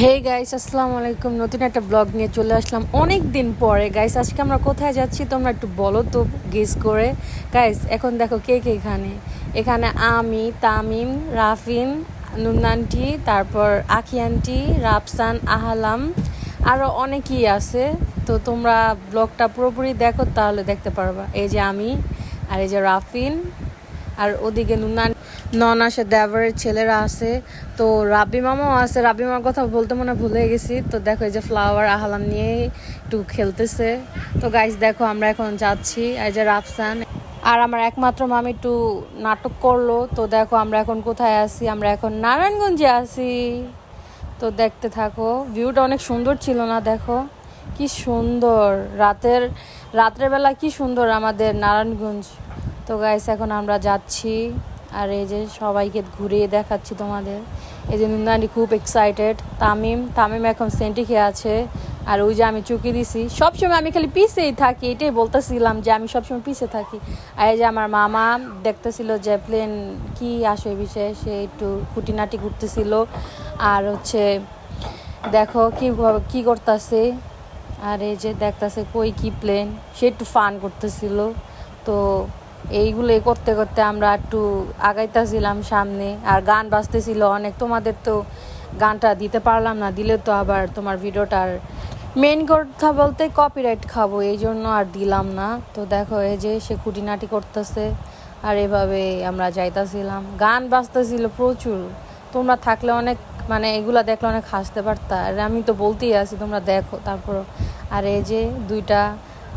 Hey guys আসসালামু আলাইকুম নতুন একটা ব্লগ নিয়ে চলে আসলাম। অনেক দিন পরে। গাইস আজকে আমরা কোথায় যাচ্ছি তোমরা একটু বলো তো গেস করে। গাইস এখন দেখো কে কে এখানে। এখানে আমি, তামিম, রাফিন নুনান্টি তারপর আখি আন্টি, রাফসান, আহালাম আরও অনেকেই আছে। তো তোমরা ব্লগটা পুরোপুরি দেখো, তাহলে দেখতে পারবা। এই যে আমি, আর এই যে রাফিন, আর ওদিকে নুনান নন আসে দেভারের ছেলেরা আছে। তো রাব্বি মামাও আছে। রাব্বি মামার কথা বলতে মনে ভুলে গেছি। তো দেখো এই যে ফ্লাওয়ার আহলাম নিয়ে একটু খেলতেছে। তো গাইস দেখো আমরা এখন যাচ্ছি এই যে রাফসান। আর আমার একমাত্র মামি একটু নাটক করল। তো দেখো আমরা এখন কোথায় আছি? আমরা এখন নারায়ণগঞ্জে আছি। তো দেখতে থাকো ভিউটা অনেক সুন্দর ছিল না? দেখো, কি সুন্দর। রাতের, রাত্রের বেলা কি সুন্দর আমাদের নারায়ণগঞ্জ। তো গাইস এখন আমরা যাচ্ছি। আর এই যে সবাইকে ঘুরিয়ে দেখাচ্ছি তোমাদের। এই যে নুনানি খুব এক্সাইটেড তামিম তামিম এখন সেন্টি খেয়ে আছে। আর ওই যে আমি চুকি দিছি। সবসময় আমি খালি পিছেই থাকি, এটাই বলতেছিলাম যে আমি সবসময় পিছে থাকি। আর এই যে আমার মামা দেখতেছিল যে প্লেন কি আসে বিষয়ে, সে একটু খুঁটিনাটি ঘুরতেছিল। আর হচ্ছে, দেখো কি কি করতেছে। আর এই যে দেখতেছে কই কি প্লেন সে একটু ফান করতেছিল। তো এইগুলোই করতে করতে আমরা একটু আগাইতেছিলাম সামনে, আর গান বাজতেছিল অনেক। তোমাদের তো গানটা দিতে পারলাম না, দিলে তো আবার তোমার ভিডিওটার মেন কথা বলতে কপিরাইট খাব, এই জন্য আর দিলাম না। তো দেখো, এই যে সে খুঁটিনাটি করতেছে, আর এভাবে আমরা যাইতাছিলাম। গান বাজতেছিল প্রচুর। তোমরা থাকলে অনেক মানে এগুলা দেখলে অনেক হাসতে পারতা। আর আমি তো বলতেই আছি, তোমরা দেখো। তারপর আর এই যে দুইটা,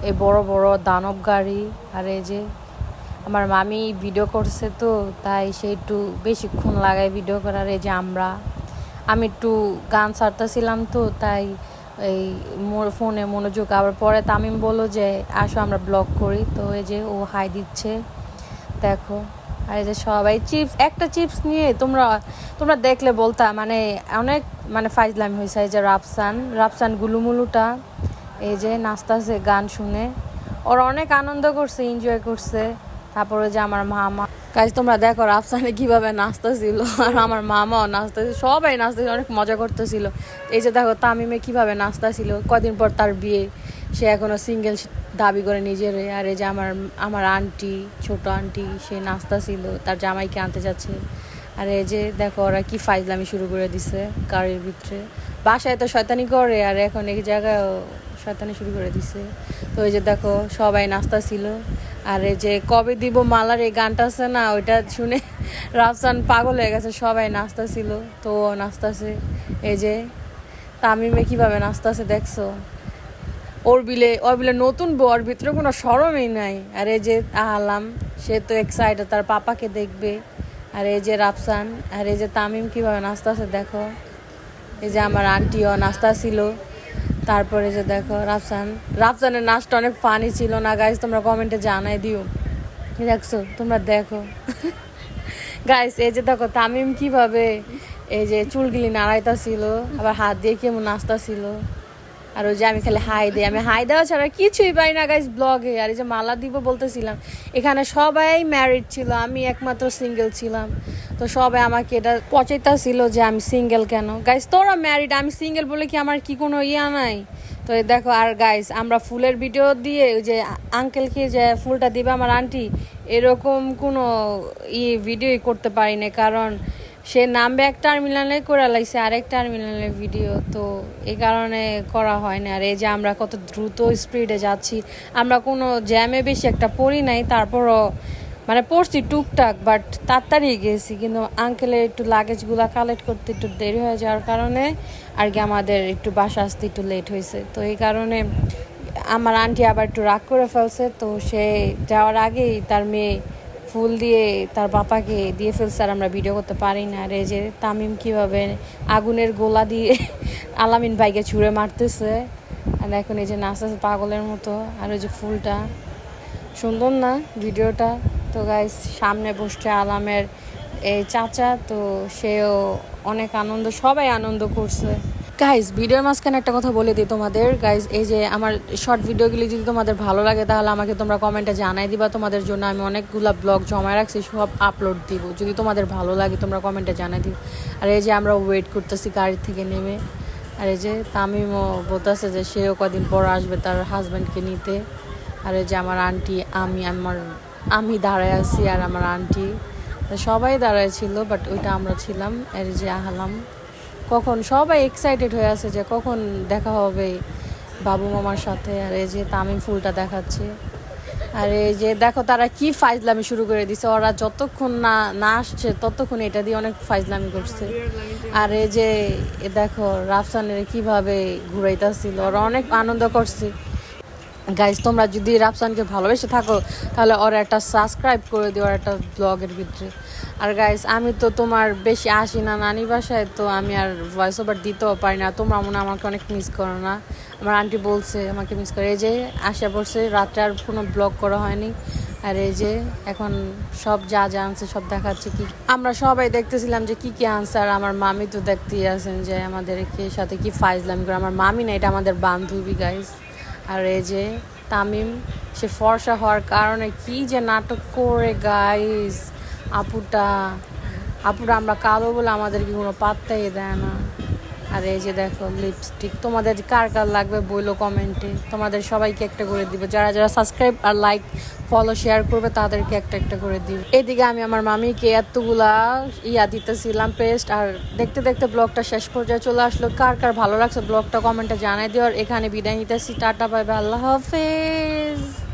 এই বড় বড় দানব গাড়ি আর এই যে আমার মামি ভিডিও করছে তো, তাই সে একটু বেশিক্ষণ লাগায় ভিডিও করার, এই যে আমরা। আমি একটু গান ছাড়তেছিলাম তো, তাই এই ফোনে মনোযোগ। আবার পরে তামিম বলল যে, আসো আমরা ব্লগ করি। তো এই যে ও হাই দিচ্ছে। দেখো, আর এই যে সবাই চিপস একটা চিপস নিয়ে তোমরা তোমরা দেখলে বলতা মানে অনেক মানে ফাইজলামি হয়েছে। এই যে রাফসান রাফসান গুলুমুলুটা, এই যে নাচতাছে গান শুনে। ওরা অনেক আনন্দ করছে এনজয় করছে। তারপরে যে আমার মামা। কাজ তোমরা দেখো রাফসানে কীভাবে নাচতেছিল। আর আমার মামাও নাচতেছিল, সবাই নাচতেছিল, অনেক মজা করতেছিল। এই যে দেখো, তামিমে কীভাবে নাচতেছিল, কদিন পর তার বিয়ে। সে এখনও সিঙ্গেল দাবি করে নিজের। আর এই যে আমার আমার আন্টি, ছোট আন্টি, সে নাচতেছিল, তার জামাইকে আনতে যাচ্ছে। আর এই যে দেখো, ওরা কি ফাইজলামি শুরু করে দিছে গাড়ির ভিতরে। বাসায় তো শয়তানি করে, আর এখন এক জায়গায় শয়তানি শুরু করে দিছে। তো এই যে দেখো, সবাই নাস্তা ছিল আর এই যে কবে দিব মালার এই গানটা আছে না, ওইটা শুনে রাফসান পাগল হয়ে গেছে, সবাই নাস্তা ছিল তো নাচতাছে। এই যে তামিমে কীভাবে নাচতাছে দেখছ? ওর বিলে ওর বিলে নতুন বউ ওর ভিতরে কোনো সরমই নাই। আর এই যে আহালাম, সে তো এক্সাইটেড তার পাপাকে দেখবে। আর এই যে রাফসান, আর এই যে তামিম কীভাবে নাচতাছে দেখো। এই যে আমার আন্টিও নাস্তা ছিল তারপরে যে দেখো, রাফসান রাফসানের নাচটা অনেক ফানি ছিল না গাইজ তোমরা কমেন্টে জানাই দিও। দেখছ, তোমরা দেখো। গাইস এই যে দেখো, তামিম কীভাবে এই যে চুলগুলি নাড়াইতা ছিল আবার হাত দিয়ে কেমন নাচতা ছিল আর ওই যে আমি খালি হাই দিই, আমি হাই দেওয়া ছাড়া কিছুই পাই না গাইস ব্লগে আর এই যে মালা দিব বলতেছিলাম, এখানে সবাই ম্যারিড ছিল, আমি একমাত্র সিঙ্গেল ছিলাম। তো সবাই আমাকে এটা পচাইতা ছিল যে আমি সিঙ্গেল কেন? গাইস তোরা ম্যারিড আমি সিঙ্গেল বলে কি আমার কি কোনো ইয়া নাই? তো দেখো, আর গাইস আমরা ফুলের ভিডিও দিয়ে ওই যে আঙ্কেলকে যে ফুলটা দিবে আমার আন্টি এরকম কোনো ই ভিডিওই করতে পারি না কারণ সে নামবে এক টার্মিনালে করে লাগছে আরেক টার্মিনালের ভিডিও তো এই কারণে করা হয় না। আর এই যে আমরা কত দ্রুত স্পিডে যাচ্ছি, আমরা কোনো জ্যামে বেশি একটা পড়ি নাই, তারপরও মানে পড়ছি টুকটাক বাট তাড়াতাড়ি গেছি। কিন্তু আঙ্কেলের একটু লাগেজগুলো কালেক্ট করতে একটু দেরি হয়ে যাওয়ার কারণে আর কি আমাদের একটু বাসা আসতে একটু লেট হয়েছে। তো এই কারণে আমার আন্টি আবার একটু রাগ করে ফেলছে, তো সে যাওয়ার আগেই তার মেয়ে ফুল দিয়ে তার বাপাকে দিয়ে ফেলছে আর আমরা ভিডিও করতে পারি না। আর এই যে তামিম কীভাবে আগুনের গোলা দিয়ে আলামিন ভাইকে ছুঁড়ে মারতেছে। আর এখন এই যে নাচতেছে পাগলের মতো। আর ওই যে ফুলটা, সুন্দর না ভিডিওটা? তো গাইস সামনে বসছে আলামের এই চাচা, তো সেও অনেক আনন্দ, সবাই আনন্দ করছে। গাইজ ভিডিওর মাঝখানে একটা কথা বলে দিই তোমাদের। গাইজ এই যে আমার শর্ট ভিডিওগুলি যদি তোমাদের ভালো লাগে, তাহলে আমাকে তোমরা কমেন্টে জানাই দিবা। তোমাদের জন্য আমি অনেকগুলো ব্লগ জমায় রাখছি, সব আপলোড দিব। যদি তোমাদের ভালো লাগে, তোমরা কমেন্টে জানাই দিও আর এই যে আমরা ওয়েট করতেছি গাড়ি থেকে নেমে। আর এই যে তামিমও বলতেছে যে সেও কদিন পর আসবে তার হাজব্যান্ডকে নিতে। আর এই যে আমার আন্টি আমি, আমার, আমি দাঁড়ায় আছি আর আমার আন্টি সবাই দাঁড়ায় ছিল বাট ওইটা আমরা ছিলাম। এর যে আহলাম। কখন সবাই এক্সাইটেড হয়ে আছে যে কখন দেখা হবে বাবু মামার সাথে। আর এই যে তামিম ফুলটা দেখাচ্ছে। আর এই যে দেখো তারা কি ফাইজলামি শুরু করে দিছে। ওরা যতক্ষণ না না আসছে ততক্ষণ এটা দিয়ে অনেক ফাইজলামি করছে। আর এই যে দেখো রাফসানের কীভাবে ঘুরাইতেছিল। ওরা অনেক আনন্দ করছে। গাইজ তোমরা যদি রাফসানকে ভালোবেসে থাকো, তাহলে ওর একটা সাবস্ক্রাইব করে দিও ওর একটা ব্লগের ভিতরে। আর গাইজ আমি তো তোমার বেশি আসি না নানি বাসায়, তো আমি আর ভয়েস ওভার দিতেও পারি না। তোমরা মনে আমাকে অনেক মিস করো না। আমার আন্টি বলছে, আমাকে মিস করে। এই যে আসা পড়ছে রাত্রে আর কোনো ব্লগ করা হয়নি। আর এই যে, এখন সব যা যা আনছে, সব দেখাচ্ছে কি। আমরা সবাই দেখতেছিলাম যে কি কি আনছে, আর আমার মামি তো দেখতেই আছেন যে আমাদেরকে সাথে কি ফাইজলামি করে। আমার মামি না, এটা আমাদের বান্ধবী গাইজ আর এই যে, তামিম, সে ফর্সা হওয়ার কারণে কি যে নাটক করে গাইস আপুটা, আপুরা আমরা কালো বলে আমাদেরকে কোনো পাত্তাই দেয় না। আর এই যে দেখো লিপস্টিক তোমাদের কার কার লাগবে বইলো কমেন্টে তোমাদের সবাইকে একটা করে দিবে। যারা যারা সাবস্ক্রাইব আর লাইক ফলো শেয়ার করবে তাদেরকে একটা একটা করে দিবে। এদিকে আমি আমার মামিকে এতগুলা ইয়া দিতেছিলাম পেস্ট আর দেখতে দেখতে ব্লগটা শেষ পর্যায়ে চলে আসলো। কার কার ভালো লাগছে ব্লগটা কমেন্টে জানাই দিও। আর এখানে বিদায় নিতেছি। টাটা বাই আল্লাহ হাফেজ।